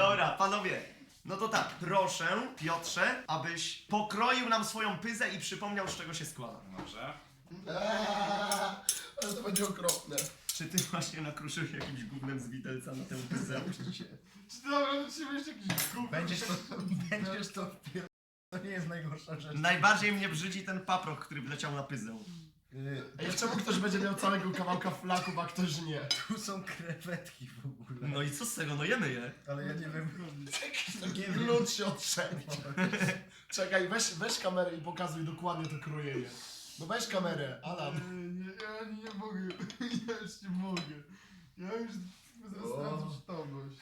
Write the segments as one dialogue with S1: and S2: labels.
S1: Dobra, panowie. No to tak, proszę, Piotrze, abyś pokroił nam swoją pyzę i przypomniał, z czego się składa.
S2: Dobrze.
S3: Eee, Ale to będzie okropne.
S1: Czy ty właśnie nakruszyłeś jakimś gównem z widelca na tę pyzę?
S3: Czy dobra, do ciebie jeszcze jakiś głupi?
S4: Będziesz to, będziesz to wpier... To nie jest najgorsza rzecz.
S1: Najbardziej mnie brzydzi ten paprok, który wleciał na pyzę.
S4: Y,
S3: Ej, czemu ktoś będzie miał całego kawałka flaków, a ktoś nie?
S4: Tu są krewetki w ogóle.
S1: No i co z tego? No jemy je.
S4: Ale ja nie wiem.
S3: Taki glut się odstrzeli. Czekaj, weź, weź kamerę i pokazuj dokładnie to krojenie. No weź kamerę, Alan.
S5: Nie, ja nie mogę, ja już nie mogę. Ja już zastracę przytomność.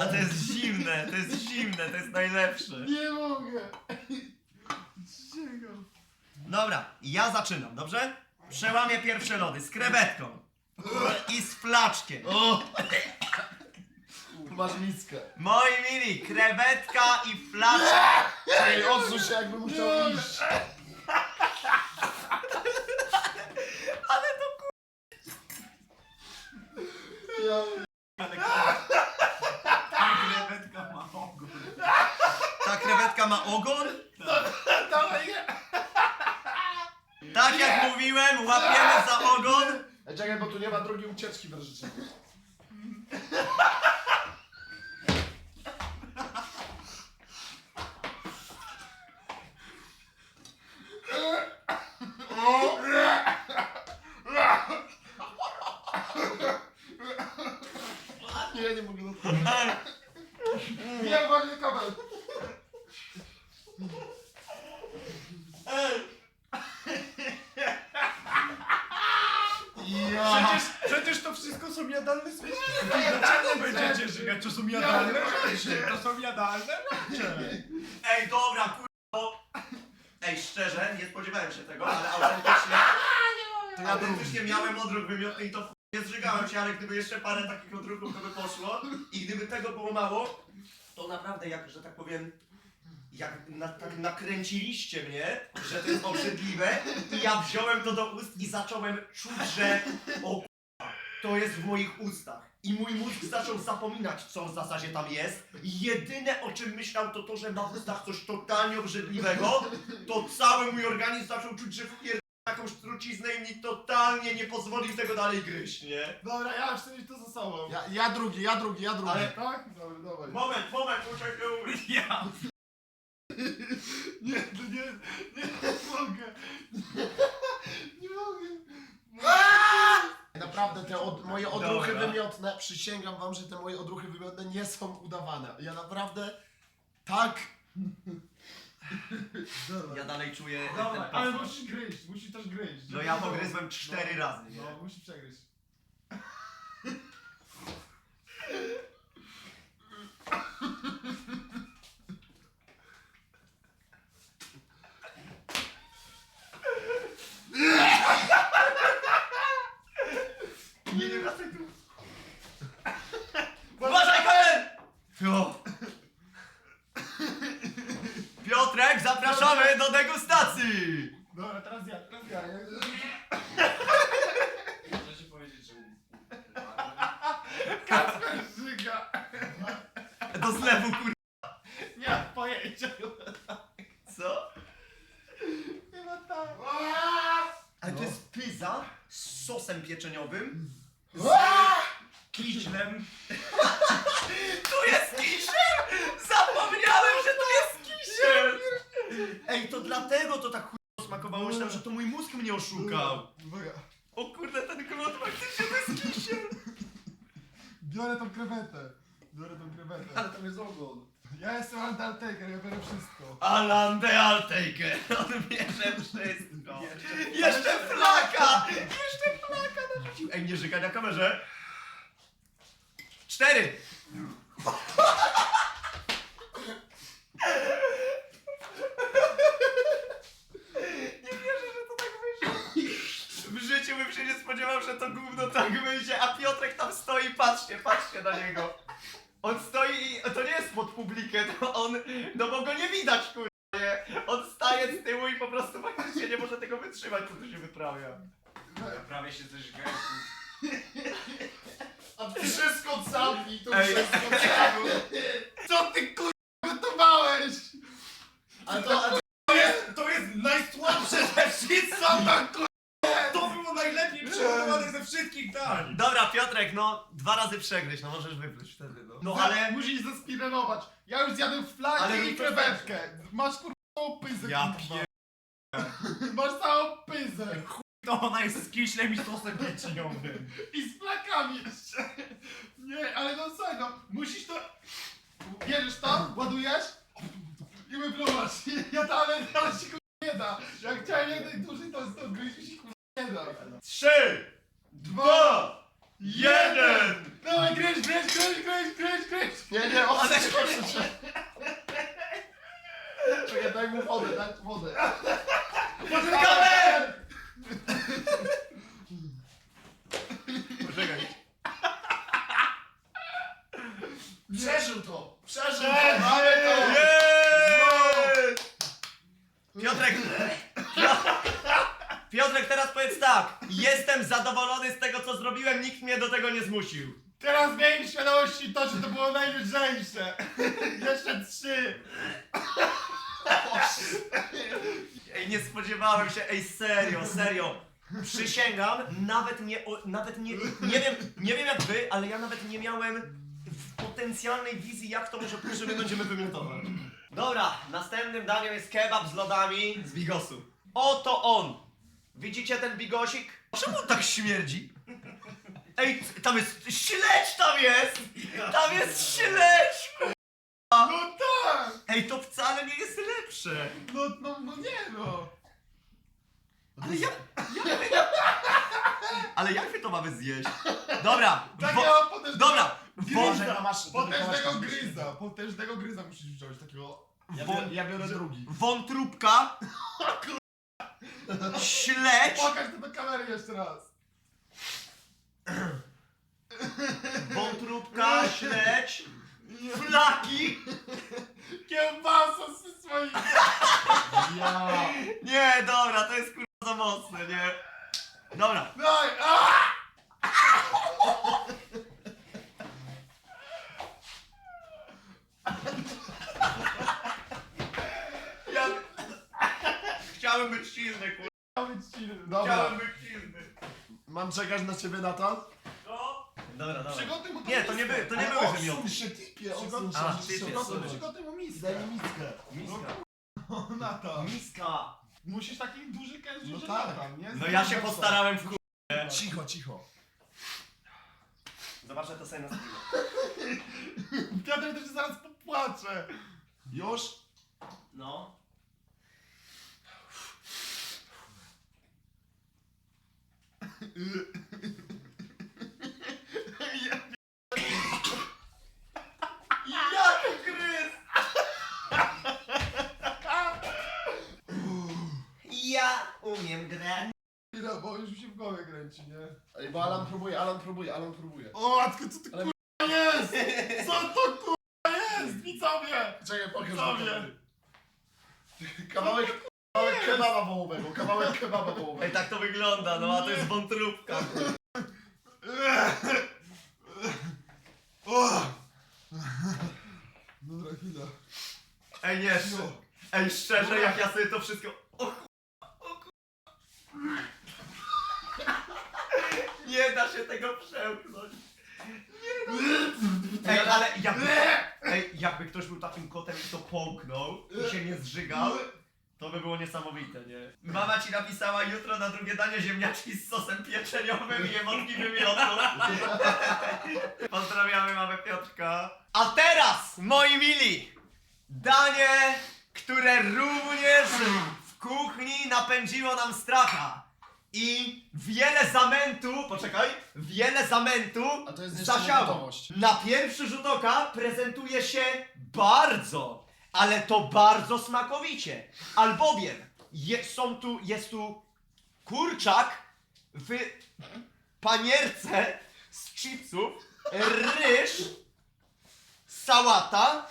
S1: A to jest zimne, to jest zimne, to jest najlepsze.
S5: Nie mogę! Przysięgam.
S1: Dobra, ja zaczynam, dobrze? Przełamię pierwsze lody z krewetką. I z flaczkiem.
S3: Miskę.
S1: Moi mili, krewetka i flaczek.
S3: Ej, odsuń się jakby musiał iść.
S1: Ale to.
S3: Ja...
S2: Krewetka ma ogon.
S1: Ta krewetka ma ogon?
S3: Dawaj, nie!
S1: Tak jak mówiłem, łapiemy za ogon.
S3: Ej, czekaj, bo tu nie ma drogi ucieczki w. Nie, ja nie mogę to.
S5: Nie, kabel!
S2: To wszystko są jadalne smaczki. Dlaczego będziecie żygać? To są jadalne rzeczy. To są jadalne rzeczy.
S1: Ej, dobra, kurwa. Ej, szczerze, nie spodziewałem się tego, ale autentycznie...
S3: To ja
S1: Autentycznie miałem odruch wymiotny i to ch- nie zżygałem się, ale gdyby jeszcze parę takich odruchów to by poszło i gdyby tego było mało, to naprawdę jak, że tak powiem, jak na, tak nakręciliście mnie, że to jest obrzydliwe i ja wziąłem to do ust i zacząłem czuć, że o to jest w moich ustach. I mój mózg zaczął zapominać, co w zasadzie tam jest. I jedyne o czym myślał to to, że ma w ustach coś totalnie obrzydliwego, to cały mój organizm zaczął czuć, że wpier jakąś truciznę i mi totalnie nie pozwolił tego dalej gryźć, nie?
S5: Dobra, ja już chcę mieć to za sobą.
S3: Ja, ja drugi, ja drugi, ja drugi.
S1: Ale-
S5: Tak? Dobra, dawaj.
S1: Moment, moment, muszę się umyć.
S2: Ja.
S5: Nie, to nie, nie, nie mogę. Nie mogę.
S3: Naprawdę te od, moje odruchy
S1: Dobra.
S3: wymiotne, przysięgam wam, że te moje odruchy wymiotne nie są udawane. Ja naprawdę tak.
S1: Ja dalej czuję
S5: Dobra,
S1: ten
S5: ale musisz gryźć, musisz też gryźć.
S1: No ja pogryzłem cztery
S5: No,
S1: razy, nie?
S5: No, musisz przegryźć.
S1: Nie, nie wracaj tu. Uważaj, Kamil! O. Piotrek, zapraszamy do degustacji!
S5: Dobra, teraz ja, teraz ja. ja
S2: Muszę ci powiedzieć, że...
S5: Kacper żyga.
S1: Do zlewu, kur...
S5: Nie mam pojęcia.
S1: Co?
S5: Chyba tak.
S1: Ale to jest pyza z sosem pieczeniowym.
S2: Kiślem.
S1: Tu jest kisiel! Zapomniałem, że tu jest kisiel! Ej, to dlatego to tak chuj smakowało. Myślałem, że to mój mózg mnie oszukał.
S5: Uwaga.
S1: O kurde, ten glut faktycznie to jest kisiel.
S5: Biorę tą krewetę. Biorę tą krewetę.
S3: Ale tam jest ogon.
S5: Ja jestem Undertaker, ja biorę wszystko.
S1: Alan the Altaker. On bierze wszystko. Jeszcze flaka! Jeszcze flaka narzucił. Ej, nie żygaj na kamerze. Cztery. Nie wierzę, że to tak wyszło. W życiu bym się nie spodziewał, że to gówno tak wyjdzie, a Piotrek tam stoi, patrzcie, patrzcie na niego. On stoi i to nie jest pod publikę, to on, no bo go nie widać, kurde, nie? On staje z tyłu i po prostu faktycznie nie może tego wytrzymać, co tu się wyprawia.
S2: Ja prawie się zeżygałem.
S3: A wszystko Zamknij to
S2: Ej.
S3: wszystko.
S5: Co ty kurwa gotowałeś?
S3: A to, a to
S2: To jest, to jest najsłabsze ze wszystkich!
S5: Co kurwa?
S2: Najlepiej przygotowane ze wszystkich dań!
S1: Dobra, Piotrek, no dwa razy przegryź, no możesz wypluć wtedy, no. No ale...
S5: Musisz zaspirerować. Ja już zjadłem flaki
S1: Ale
S5: i
S1: to
S5: krewetkę. Masz kurwa pyzę.
S2: Ja
S5: kurwa.
S2: pier...
S5: Masz całą pyzę.
S2: To ona jest z kiślem i sosem pieczeniowym.
S5: I z flakami jeszcze. Nie, ale no słuchaj, no musisz to... Bierzesz to, ładujesz i wypluwasz. Ja dalej, ale się kurwa nie da. Jak chciałem jednak dłużej, to to gryźć mi się kurwa.
S1: Trzy, dwa, jeden!
S5: Dawaj, gryź, gryź, gryź, gryź, gryź, gryź.
S3: Nie, nie, odsuń się. Czekaj, daj mu wodę, daj mu wodę.
S1: Poczekamy! Poczekaj.
S3: Przeżył to! Przeżył to!
S5: Przeżył!
S3: Mamy to!
S1: Jej! Piotrek, Piotrek, teraz powiedz tak. Jestem zadowolony z tego, co zrobiłem, nikt mnie do tego nie zmusił.
S5: Teraz miej świadomości to, że to było najlżejsze. Jeszcze trzy.
S1: Ej, nie spodziewałem się, ej, serio, serio. Przysięgam, nawet nie, o, nawet nie, nie wiem, nie wiem jak wy, ale ja nawet nie miałem w potencjalnej wizji, jak to może pójść, że my będziemy wymiotować. Dobra, następnym daniem jest kebab z lodami z bigosu. Oto on. Widzicie ten bigosik? Czemu on tak śmierdzi? Ej, tam jest, śledź tam jest! Tam jest śledź!
S5: No tak!
S1: Ej, to wcale nie jest lepsze.
S5: No, no, no nie no.
S1: Ale jak, jak Ale jak my to mamy zjeść? Dobra, wo,
S5: Takiego potężnego
S1: dobra,
S3: Boże,
S5: gryza.
S3: masz...
S5: Potężnego gryza. Potężnego gryza musisz wziąć. Takiego...
S3: Ja biorę, ja biorę drugi.
S1: wątróbka, śledź,
S5: Pokaż to do kamery jeszcze raz.
S1: wątróbka, śledź, flaki.
S5: Kiełbasa ze swoich...
S3: Ja...
S1: Nie, dobra, to jest kurwa za mocne, nie? Dobra,
S5: Daj! A!
S1: ja... Chciałem być silny, kurwa,
S5: Chciałem być silny. Dobra.
S1: chciałem być silny.
S3: Mam czekać na ciebie, Natan?
S1: No. Dobra, dobra.
S5: Przygotuj mu to
S1: Nie, to nie, by, to nie były wymioty.
S3: się, typie, odsuń się.
S1: A, typie,
S5: Przygotuj, mu miskę.
S3: Daj mi miskę.
S1: Miska.
S5: Na to.
S1: Miska.
S5: Musisz taki duży kęs
S3: No tak.
S5: nie?
S1: No ja się postarałem w chuj.
S3: Cicho, cicho.
S1: Zobaczę to sobie na streamie.
S5: Piotr też zaraz popłacze.
S3: Już?
S1: No. Jak gryz! Ja umiem grać.
S5: Chwila, bo już mi się w głowie kręci, nie?
S3: Ej, bo Alan próbuje, Alan próbuje, Alan próbuje.
S5: O, matko, co ty
S3: Ale-
S5: kurwa jest? Co to kurwa jest? Widzowie!
S3: Czekaj, pokaż
S5: Widzowie!
S3: mi Kawałek, kawałek kebaba wołowego, kawałek kebaba wołowego.
S1: Ej, tak to wygląda, no a to jest wątróbka.
S5: O! Dobra, chwila.
S1: Ej, nie, sz- ej, szczerze, jak ja sobie to wszystko... O ku- o ku- Nie da się tego przełknąć. Nie da. Ej, ale jakby, ej, jakby ktoś był takim kotem i to połknął i się nie zżygał, to by było niesamowite, nie? Mama ci napisała jutro na drugie danie ziemniaczki z sosem pieczeniowym i emotki wymiotu. Pozdrawiamy mamę Piotrka. A teraz, moi mili, danie, które również w kuchni napędziło nam stracha. I wiele zamętu, poczekaj, wiele zamętu
S3: A to jest jeszcze
S1: zasiało. Na pierwszy rzut oka prezentuje się bardzo, ale to bardzo smakowicie. Albowiem je, są tu, jest tu kurczak w panierce z chipsów, ryż, sałata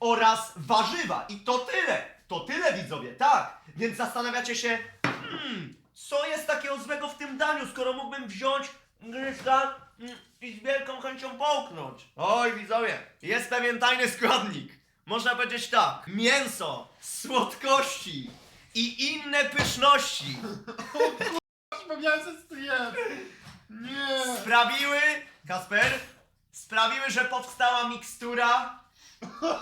S1: oraz warzywa. I to tyle. To tyle widzowie, tak. Więc zastanawiacie się, hmm, co jest takiego złego w tym daniu, skoro mógłbym wziąć gryzka mm, i z wielką chęcią połknąć. Oj, widzowie, jest pewien tajny składnik. Można powiedzieć tak, mięso, słodkości i inne pyszności
S5: Przypomniałem sobie, co to jest. Nie.
S1: sprawiły, Kasper, sprawiły, że powstała mikstura.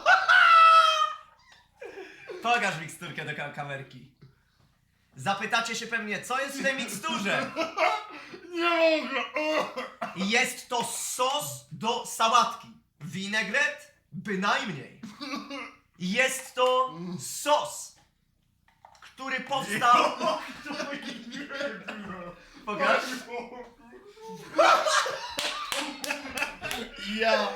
S1: Pokaż miksturkę do kam- kamerki. Zapytacie się pewnie, co jest w tej miksturze?
S5: Nie mogę.
S1: Jest to sos do sałatki. Winegret? Bynajmniej. Jest to sos, który powstał. Pokaż.
S3: Ja.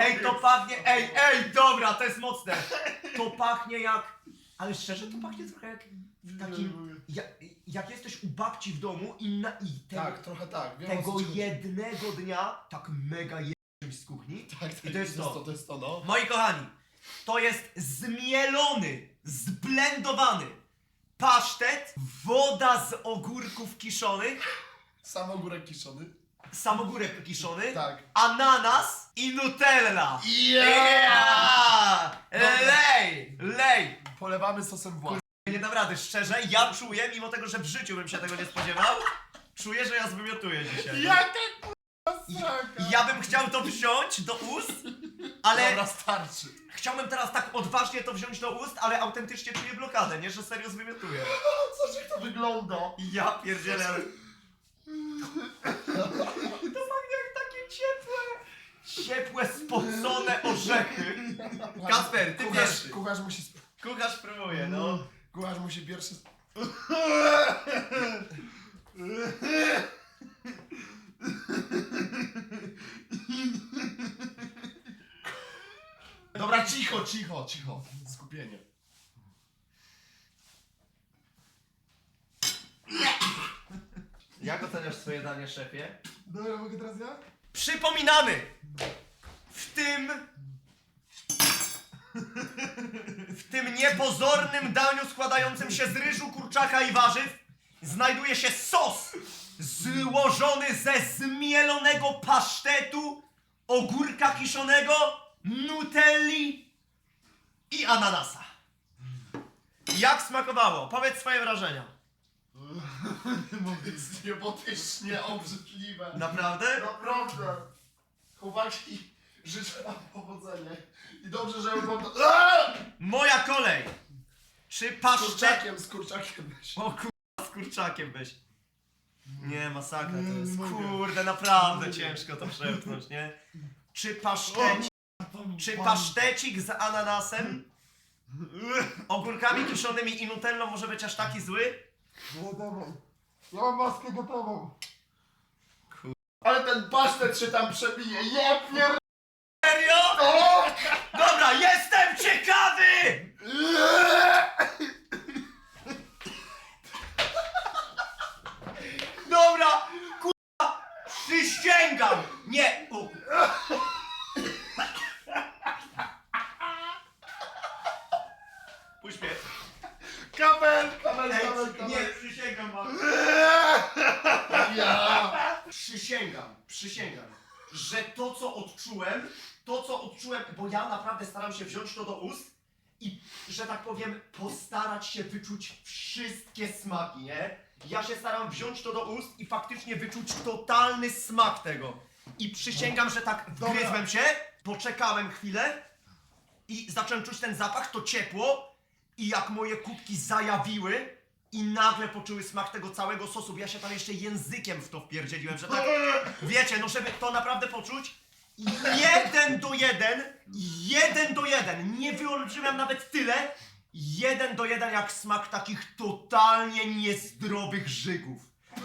S1: Ej, to pachnie. Ej, ej, dobra, to jest mocne. To pachnie jak. Ale szczerze, to pachnie trochę jak w takim. Jak, jak jesteś u babci w domu i, na, i tego,
S3: Tak, trochę tak. Wiem, o
S1: tego
S3: co ci chodzi.
S1: jednego dnia tak mega je czymś z kuchni.
S3: Tak, tak,
S1: I to jest to.
S3: to jest to, no.
S1: Moi kochani, to jest zmielony, zblendowany pasztet, woda z ogórków kiszonych,
S3: Sam ogórek kiszony.
S1: samogórek kiszony,
S3: Tak.
S1: ananas i nutella.
S3: Yeah!
S1: Lej! Lej!
S3: Polewamy sosem własnym.
S1: Nie dam rady, szczerze, ja czuję, mimo tego, że w życiu bym się tego nie spodziewał, czuję, że ja zwymiotuję dzisiaj.
S5: Jaka kurwa
S1: Ja bym chciał to wziąć do ust, ale
S3: Dobra, starczy.
S1: chciałbym teraz tak odważnie to wziąć do ust, ale autentycznie czuję blokadę, nie? Że serio zwymiotuję.
S3: Co, jak to wygląda?
S1: Ja pierdzielę. To pachnie jak takie ciepłe, ciepłe, spocone orzechy. Kasper, ty
S3: Kucharz,
S1: pierwszy.
S3: kucharz musi...
S1: Kucharz próbuje, no.
S3: Kucharz musi pierwszy... Dobra, cicho, cicho, cicho. Skupienie.
S1: Jak oceniasz swoje danie, szefie?
S5: Dobra, mogę teraz ja?
S1: Przypominamy! W tym... W tym niepozornym daniu składającym się z ryżu, kurczaka i warzyw znajduje się sos złożony ze zmielonego pasztetu, ogórka kiszonego, nutelli i ananasa. Jak smakowało? Powiedz swoje wrażenia.
S3: Jest niebotycznie obrzydliwe.
S1: Naprawdę?
S3: Naprawdę. Chłopaki, życzę wam powodzenia. I dobrze, że mam to...
S1: Moja kolej! Czy
S3: Z
S1: pasztet...
S3: kurczakiem, z kurczakiem weź.
S1: O kurwa, z kurczakiem weź. Nie, masakra to
S3: Nie,
S1: jest.
S3: nie.
S1: Kurde, naprawdę
S3: Nie.
S1: ciężko to przepchnąć, nie? Czy pasztecik, czy pasztecik z ananasem, ogórkami kiszonymi i nutellą może być aż taki zły?
S5: No dobra. Ja mam maskę gotową.
S3: Ale ten pasztet się tam przebije. Ja pier...
S1: Serio? Dobra, jestem ciekawy kurwa, przysięgam! Nie! U. Puść mnie.
S3: Kabel, kabel,
S1: Ej,
S3: kabel, kabel.
S1: nie, przysięgam wam.
S3: Ja.
S1: Przysięgam, przysięgam, że to co odczułem, to co odczułem, bo ja naprawdę staram się wziąć to do ust i, że tak powiem, postarać się wyczuć wszystkie smaki, nie? Ja się staram wziąć to do ust i faktycznie wyczuć totalny smak tego. I przysięgam, że tak wgryzłem się, poczekałem chwilę i zacząłem czuć ten zapach, to ciepło. I jak moje kubki zajawiły i nagle poczuły smak tego całego sosu, ja się tam jeszcze językiem w to wpierdzieliłem, że tak, wiecie, no żeby to naprawdę poczuć, jeden do jeden, jeden do jeden, nie wyolbrzymiam nawet tyle, jeden do jeden jak smak takich totalnie niezdrowych żygów.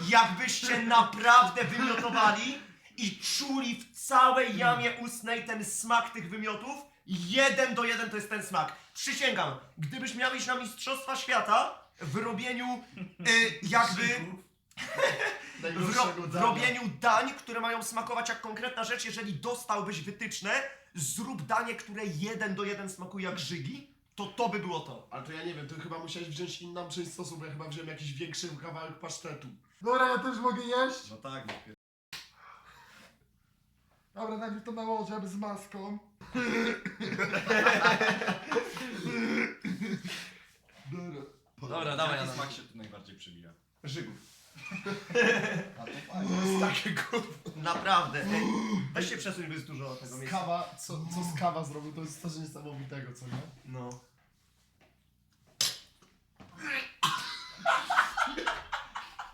S1: Jakbyście naprawdę wymiotowali i czuli w całej jamie ustnej ten smak tych wymiotów, jeden do jeden to jest ten smak. Przysięgam, gdybyś miał iść na Mistrzostwa Świata w robieniu y, jakby w, ro, w robieniu dań, które mają smakować jak konkretna rzecz, jeżeli dostałbyś wytyczne, zrób danie, które jeden do jeden smakuje jak żygi, to to by było to.
S3: Ale to ja nie wiem, to chyba musiałeś wziąć inną część sosu, bo ja chyba wziąłem jakiś większy kawałek pasztetu.
S5: Dobra, ja też mogę jeść.
S2: No tak,
S5: Dobra, najpierw to nałożę z maską. Dobra.
S1: Dobra, dawaj,
S2: Jaki
S1: Adam.
S2: smak się tu najbardziej przebija?
S1: Żygów.
S4: A to fajnie.
S3: To jest takie kurwa.
S1: Naprawdę. Ej, weź się przesuń, bo jest dużo tego miejsca.
S3: kawa, co, co z kawa zrobił, to jest coś niesamowitego, co nie?
S1: No.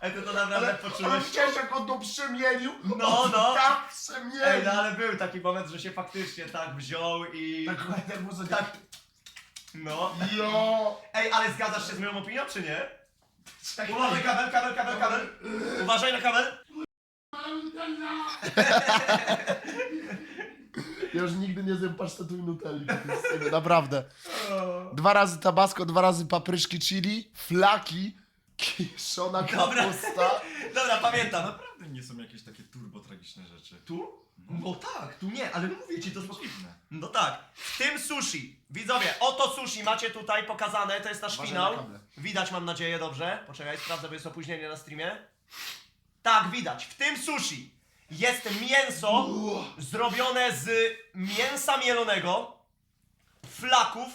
S1: Ej, ty to naprawdę
S3: Ale
S1: poczułeś?
S3: widziałeś jak on to przemienił?
S1: No, no.
S3: Tak przemienił!
S1: Ej, no ale był taki moment, że się faktycznie tak wziął i...
S3: Tak, tak może
S1: Tak. No.
S3: Jo!
S1: Ej, ale zgadzasz się z moją opinią, czy nie? Uważaj, kabel, kabel, kabel, kabel. Uważaj na kabel.
S3: Ja już nigdy nie zjem pasztetu i nutelli. Naprawdę. Dwa razy tabasco, dwa razy papryczki chili, flaki, kiszona
S1: Dobra.
S3: kapusta.
S1: Dobra, pamiętam.
S2: Naprawdę nie są jakieś takie turbo tragiczne rzeczy.
S1: Tu? No tak, tu nie, ale mówię ci to spoko-
S2: dziwne.
S1: No tak, w tym sushi. Widzowie, oto sushi macie tutaj pokazane, to jest nasz
S3: Uważaj
S1: finał.
S3: kable.
S1: Widać mam nadzieję dobrze. Poczekaj, sprawdzę, bo jest opóźnienie na streamie. Tak, widać. W tym sushi jest mięso zrobione z mięsa mielonego, flaków,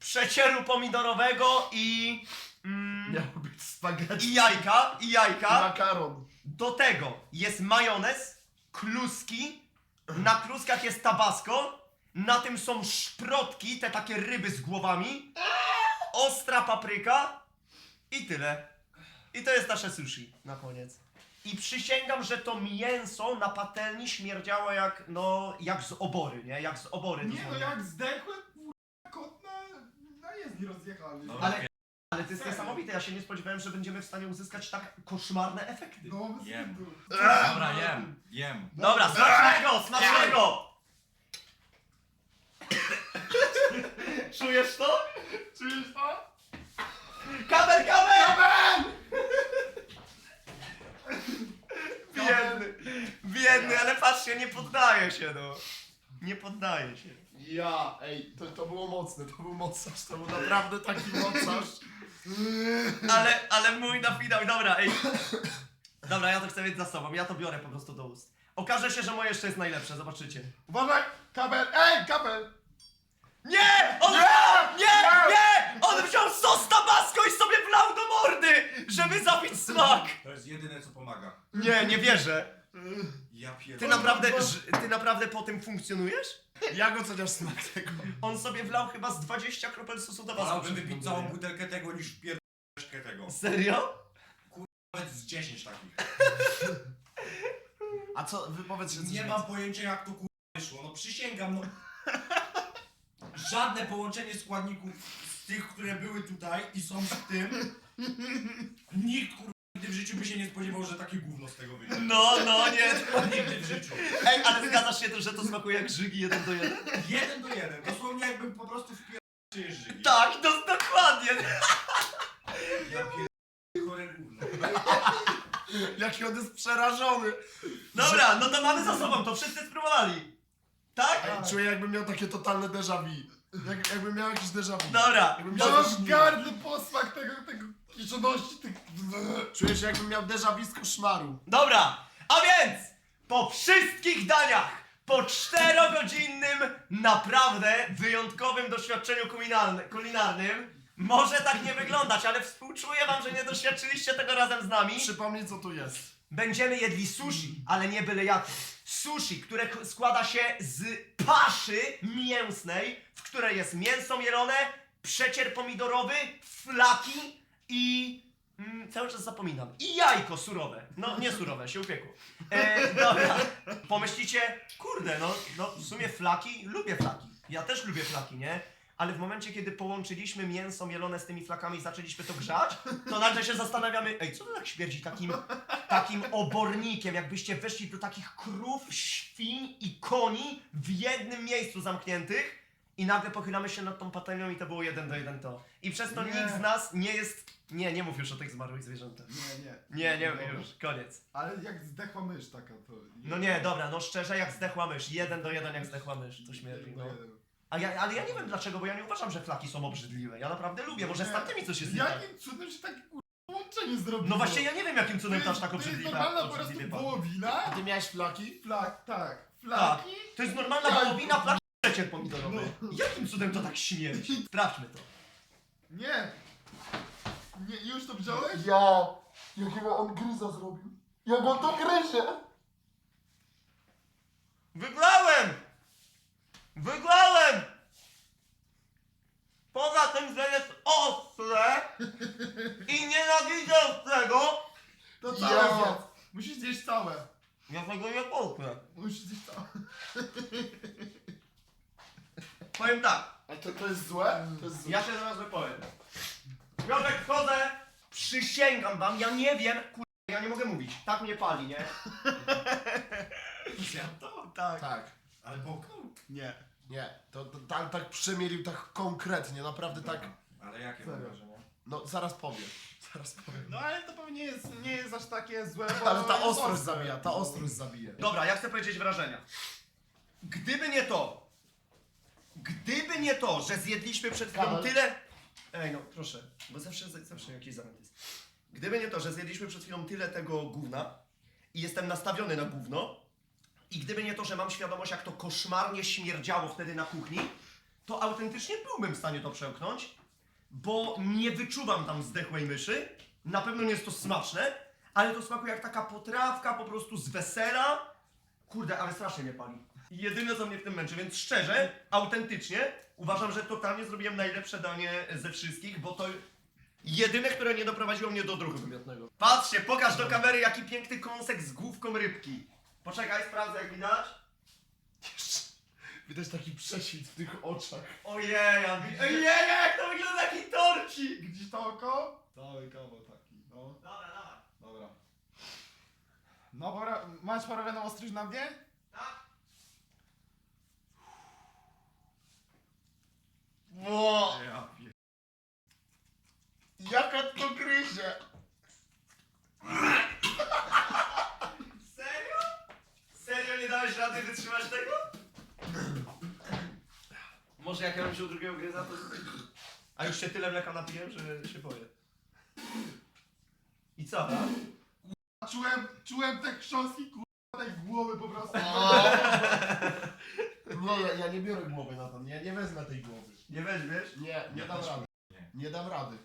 S1: przecieru pomidorowego i...
S3: Miało być spaghetti
S1: I jajka, i
S3: i
S1: jajka.
S3: makaron.
S1: Do tego jest majonez, kluski, na kluskach jest tabasco, na tym są szprotki, te takie ryby z głowami, ostra papryka i tyle. I to jest nasze sushi na koniec. I przysięgam, że to mięso na patelni śmierdziało jak, no, jak z obory, nie? Jak z obory.
S5: Nie no,
S1: dosłownie.
S5: jak zdechłem, kurwa, kot na, na jezdni rozjechany.
S2: No,
S1: Ale, ale to jest niesamowite, ja się nie spodziewałem, że będziemy w stanie uzyskać tak koszmarne efekty.
S5: No, bez
S2: Jem.
S5: kitu.
S2: Dobra, jem, jem.
S1: Dobra, smacznego, smacznego! Czujesz to?
S5: Czujesz to?
S1: Kabel, kabel! Biedny, biedny, ale patrzcie, nie poddaje się, no. Nie poddaje się.
S3: Ja, ej, to, to było mocne, to był mocarz, to był naprawdę taki mocarz.
S1: Ale, ale mój na finał, dobra, ej. Dobra, ja to chcę mieć za sobą, ja to biorę po prostu do ust. Okaże się, że moje jeszcze jest najlepsze, zobaczycie.
S5: Uważaj, kabel, ej, kabel!
S1: Nie! On wziął! Nie! Nie! On wziął sos tabasco i sobie wlał do mordy, żeby zabić smak!
S2: To jest jedyne co pomaga.
S1: Nie, nie wierzę.
S2: Ja pierdolę.
S1: Ty naprawdę, ż- ty naprawdę po tym funkcjonujesz?
S3: Jak oceniasz smak tego?
S1: On sobie wlał chyba z 20 kropel sosu tabasco.
S2: Wolałbym
S1: przed
S2: wypić całą butelkę tego niż pierdolkę tego.
S1: Serio?
S2: Nawet z 10 takich.
S3: A co, wypowiedz się coś
S2: Nie
S3: więcej.
S2: mam pojęcia jak to kurwa wyszło. No przysięgam, no. Żadne połączenie składników z tych, które były tutaj i są z tym. Nikt kurwa nigdy w życiu by się nie spodziewał, że takie gówno z tego wyjdzie.
S1: No, no, nie.
S2: Nigdy w życiu.
S1: Ej, ale zgadzasz się że to smakuje jak żygi jeden do jeden?
S2: Jeden do jeden. Dosłownie jakbym po prostu wpierdolł czyjeś żygi.
S1: Tak, to dokładnie.
S2: Ja pierdolę chore gówno.
S3: Jaki on jest przerażony.
S1: Dobra, no to mamy za sobą, to wszyscy spróbowali. Tak?
S3: Ej, czuję jakbym miał takie totalne déjà vu. Jak, jakbym miał jakieś déjà vu.
S1: Dobra.
S3: Jakbym zaśnił.
S5: gardle posmak tego, tego kiszoności, tych...
S3: Czuję się jakbym miał déjà vu z koszmaru.
S1: Dobra, a więc po wszystkich daniach, po czterogodzinnym, naprawdę wyjątkowym doświadczeniu kulinarny- kulinarnym, może tak nie wyglądać, ale współczuję wam, że nie doświadczyliście tego razem z nami.
S3: Przypomnij co tu jest.
S1: Będziemy jedli sushi, ale nie byle jakie. Sushi, które składa się z paszy mięsnej, w której jest mięso mielone, przecier pomidorowy, flaki i... Mm, cały czas zapominam. I jajko surowe. No, nie surowe, się upiekło. E, dobra. Pomyślicie, kurde, no, no w sumie flaki, lubię flaki. Ja też lubię flaki, nie? Ale w momencie, kiedy połączyliśmy mięso mielone z tymi flakami i zaczęliśmy to grzać, to nagle się zastanawiamy, ej, co to tak śmierdzi takim takim obornikiem, jakbyście weszli do takich krów, świń i koni w jednym miejscu zamkniętych i nagle pochylamy się nad tą patelnią i to było jeden do jeden to. I przez to
S5: Nie.
S1: nikt z nas nie jest... Nie, nie mów już o tych zmarłych zwierzętach.
S5: Nie, nie.
S1: Nie, nie,
S5: Dobra.
S1: już, koniec.
S5: Ale jak zdechła mysz taka, to...
S1: No nie, dobra, no szczerze, jak zdechła mysz, jeden do jeden jak zdechła mysz, to śmierdzi, no.
S5: Jeden.
S1: A ja, ale ja nie wiem dlaczego, bo ja nie uważam, że flaki są obrzydliwe. Ja naprawdę lubię, może z tamtymi coś jest nie tak.
S5: Jakim cudem się taki kurwa połączenie zrobiło.
S1: No właśnie ja nie wiem jakim
S5: To
S1: cudem to aż tak
S5: To jest
S1: obrzydliwe.
S5: normalna po
S1: obrzydliwie
S5: prostu
S1: pachnie.
S5: wołowina.
S3: A ty miałeś flaki?
S5: Flak, tak.
S1: Tak.
S5: Flaki.
S1: To jest normalna
S5: Jajko.
S1: wołowina flaki przecier pomidorowy.
S5: No.
S1: Jakim cudem to tak śmierci? Sprawdźmy to.
S5: Nie. Nie, już to wziąłeś?
S3: Ja! Jakiego on gryza zrobił? Jak on to gryzie?
S1: Wygrałem! Wygrałem! Poza tym, że jest ostre i nienawidzę tego,
S5: To całe
S3: Ja.
S5: zjedz. Musisz zjeść całe.
S1: ja tego nie połknę.
S5: Musisz zjeść całe.
S1: Powiem tak,
S3: A to, to jest złe? To jest złe.
S1: ja się zaraz wypowiem. Piotrek, wchodzę, przysięgam wam, ja nie wiem, kur... ja nie mogę mówić, tak mnie pali, nie?
S2: Zjadł to? Tak.
S3: Tak.
S2: Ale połknął?
S3: Nie. Nie. To, to tak, tak przemielił tak konkretnie, naprawdę tak.
S2: Ale jakie
S5: Serio?
S2: wrażenie?
S3: No zaraz powiem. Zaraz powiem.
S5: No ale to pewnie jest, nie jest aż takie złe, bo
S3: Ale ta
S5: jest
S3: ostrość
S5: ostre.
S3: zabija, ta ostrość zabije.
S1: Dobra, ja chcę powiedzieć wrażenia. Gdyby nie to, gdyby nie to, że zjedliśmy przed chwilą tyle... Ej no, proszę, bo zawsze, zawsze jakiś zamęt jest. Gdyby nie to, że zjedliśmy przed chwilą tyle tego gówna i jestem nastawiony na gówno i gdyby nie to, że mam świadomość, jak to koszmarnie śmierdziało wtedy na kuchni, to autentycznie byłbym w stanie to przełknąć, bo nie wyczuwam tam zdechłej myszy. Na pewno nie jest to smaczne, ale to smakuje jak taka potrawka po prostu z wesela. Kurde, ale strasznie mnie pali. Jedyne co mnie w tym męczy, więc szczerze, autentycznie uważam, że totalnie zrobiłem najlepsze danie ze wszystkich, bo to jedyne, które nie doprowadziło mnie do druhu wymiotnego. Patrzcie, pokaż do kamery jaki piękny kąsek z główką rybki. Poczekaj, sprawdzę jak widać.
S3: Jeszcze widać taki prześwit w tych oczach.
S1: Ojej, ojej, jak to wygląda taki torcik!
S5: Widzisz to oko? Cały kawał taki, no.
S1: Dobra, dawaj.
S5: Dobra. No masz porowioną ostrość na mnie?
S1: Tak? Ło!
S2: Ja pier...
S3: Jaka to gryzie!
S1: Serio? Nie dałeś rady wytrzymać tego? Może jak ja bym wziął drugiego gryza, to... A już się tyle mleka napiłem, że się boję. I co?
S5: Czułem, czułem te chrząstki kurwa tej głowy po prostu.
S3: Nie, ja, ja nie biorę głowy na to, nie, nie wezmę tej głowy.
S1: Nie weźmiesz?
S3: Nie, nie
S2: Ja
S3: dam rady.
S2: nie.
S3: Nie dam rady.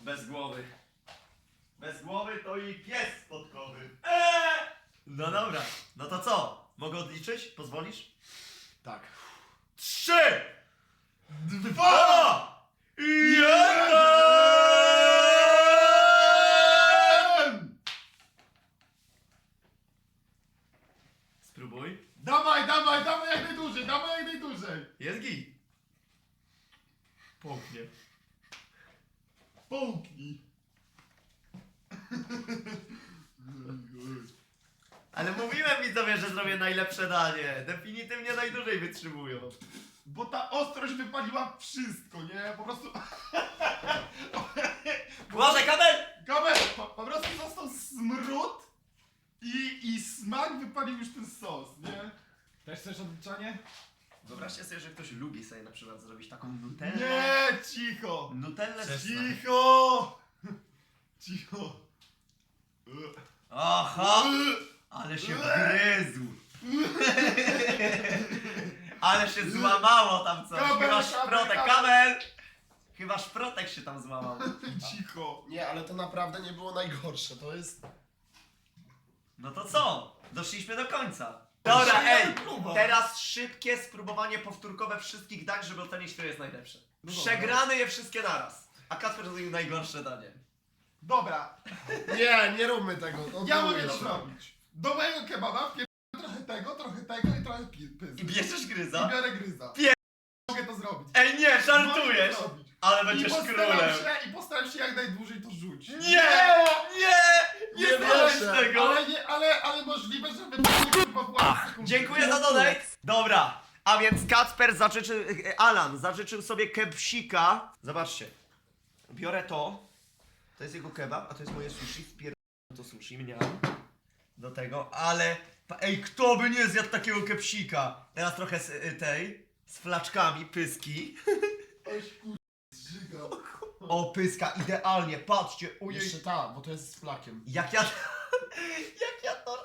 S1: Bez głowy. Bez głowy to i pies podkowy. Eee! No dobra, no to co? Mogę odliczyć? Pozwolisz?
S3: Tak.
S1: Trzy! Dwa! Jeden! Spróbuj.
S5: Dawaj, dawaj, dawaj jak najdłużej, dawaj jak najdłużej.
S1: Jest git. Połknie.
S5: Połknij.
S1: Ale mówiłem widzowie, że zrobię najlepsze danie. Definitywnie najdłużej wytrzymują.
S5: Bo ta ostrość wypaliła wszystko, nie? Po prostu...
S1: Może kabel!
S5: Kamer, po, po prostu został smród i, i smak wypalił już ten sos, nie? Też chcesz odliczanie?
S1: Wyobraźcie sobie, że ktoś lubi sobie na przykład zrobić taką nutellę.
S5: Nie, cicho!
S1: Nutellę z...
S5: Cicho! Cicho!
S1: Aha! Ale się wgryzł. Ale się złamało tam coś.
S5: Kabel,
S1: Chyba
S5: kabel,
S1: szprotek.
S5: kabel.
S1: Kabel! Chyba szprotek się tam złamał.
S5: Cicho!
S3: Nie, ale to naprawdę nie było najgorsze, to jest...
S1: No to co? Doszliśmy do końca. Dobra, ej! Teraz szybkie spróbowanie powtórkowe wszystkich dań, żeby ocenić, które jest najlepsze.
S5: No.
S1: Przegrany je wszystkie naraz. A Kacper zrobił najgorsze danie.
S5: Dobra,
S3: Nie, nie róbmy tego.
S5: ja
S3: odwołuję
S5: mogę
S3: się.
S5: to zrobić. Do mojego kebaba wpierdolę trochę tego, trochę tego i trochę pi- pyzy.
S1: I bierzesz
S5: I
S1: gryza?
S5: biorę gryza.
S1: Pier-
S5: Mogę to zrobić.
S1: Ej nie,
S5: Mogę
S1: żartujesz!
S5: to zrobić.
S1: Ale
S5: I
S1: będziesz
S5: postaram
S1: królem.
S5: się, I postaram się jak najdłużej to rzucić.
S1: Nie! Nie! Nie
S3: Nie
S1: zrobisz tego!
S5: Ale, nie, ale, ale możliwe, że wypadnie kurwa.
S1: Dziękuję za donate. Dobra, a więc Kacper zażyczył, e, Alan zażyczył sobie kebsika. Zobaczcie, biorę to, to jest jego kebab, a to jest moje sushi, wpierdolę to sushi, mniam, do tego, ale, ej, kto by nie zjadł takiego kepsika? Teraz trochę z, y, tej, z flaczkami, pyski.
S3: Oj, kur... zżygał.
S1: O, pyska, idealnie, patrzcie, ojej.
S3: Jeszcze ta, bo to jest z flakiem.
S1: Jak ja... Jak ja to...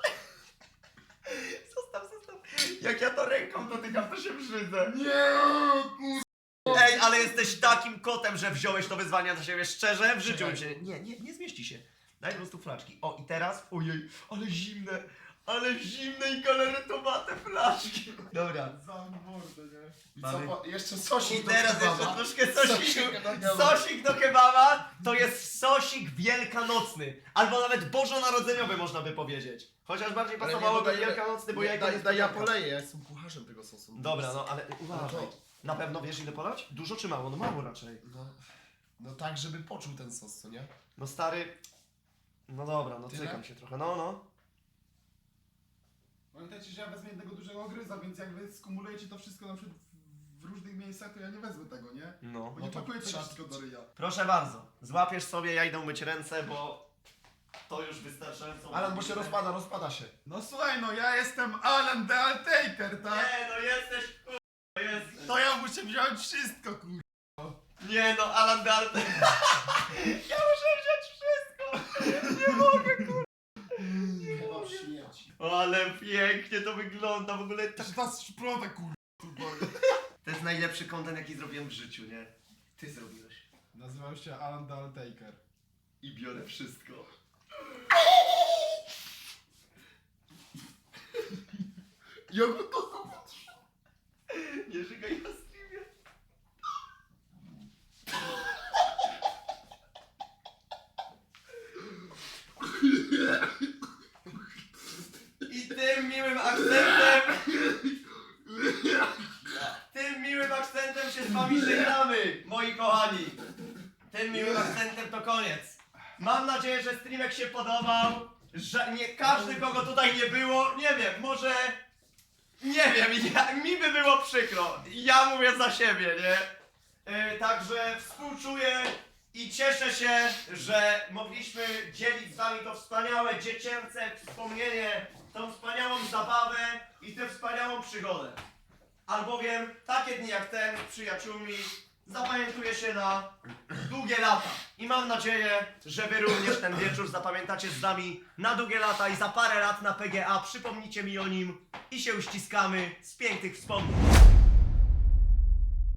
S1: Zostaw, zostaw. Jak ja to ręką dotykam, to się brzydzę.
S5: Nie, kur...
S1: Ej, ale jesteś takim kotem, że wziąłeś to wyzwanie za siebie. Szczerze, w życiu bym się... Nie, nie, nie zmieści się. Daj po prostu flaczki. O, i teraz... Ojej, ale zimne. Ale zimne i galaretowate flaszki. Dobra.
S5: Zamknij mordę, nie?
S3: I
S1: Mamy-
S3: co, po, jeszcze sosik
S1: I
S3: do
S1: teraz
S3: kebaba.
S1: jeszcze troszkę sosiku.
S3: Sosik do kebaba.
S1: Sosik do kebaba to jest sosik wielkanocny. Albo nawet bożonarodzeniowy można by powiedzieć. Chociaż bardziej
S3: Ale nie,
S1: pasowałoby wielkanocny, bo
S3: nie,
S1: jajko
S3: daj, daj, ja poleję, ja jestem kucharzem tego sosu.
S1: Dobra, no ale uważaj.
S3: No to-
S1: Na pewno wiesz ile polać? Dużo czy mało? No mało raczej.
S3: No, no tak, żeby poczuł ten sos, co nie?
S1: No stary... No dobra, no
S3: Tyle?
S1: cykam się trochę. No, no.
S5: Pamiętajcie, że ja wezmę jednego dużego gryza, więc jak wy skumulujecie to wszystko na przykład w różnych miejscach, to ja nie wezmę tego, nie?
S1: No.
S5: Bo
S3: No
S5: nie
S3: to
S5: pakuję tego
S3: trzeba-
S5: wszystko do ryja.
S1: Proszę bardzo. Złapiesz sobie, ja idę umyć ręce, bo... To już wystarczająco...
S3: Alan, bo się rozpada, rozpada się.
S5: No słuchaj, no ja jestem Alan the Altaker, tak?
S1: Nie, no jesteś... Jest...
S5: To ja muszę wziąć wszystko, kur...
S1: Nie no, Alan Dalton. ja muszę wziąć wszystko. Nie mogę, kur...
S3: Kebab śmierci.
S1: O, ale pięknie to wygląda, w ogóle tak...
S5: Ta szprota, kur...
S1: To jest najlepszy content, jaki zrobiłem w życiu, nie? Ty zrobiłeś.
S5: Nazywał się Alan the Altaker.
S1: I biorę wszystko.
S3: Ja go to
S1: Nie żygaj na streamie. Tym miłym akcentem... Tym miłym akcentem się z wami żegnamy, moi kochani. Tym miłym akcentem to koniec. Mam nadzieję, że streamek się podobał, że nie każdy, kogo tutaj nie było, nie wiem, może... Nie wiem, ja, mi by było przykro. Ja mówię za siebie, nie? Yy, także współczuję i cieszę się, że mogliśmy dzielić z wami to wspaniałe dziecięce wspomnienie, tą wspaniałą zabawę i tę wspaniałą przygodę. Albowiem takie dni jak ten z przyjaciółmi zapamiętuje się na długie lata. I mam nadzieję, że wy również ten wieczór zapamiętacie z nami na długie lata i za parę lat na PGA przypomnicie mi o nim i się uściskamy z pięknych wspomnień.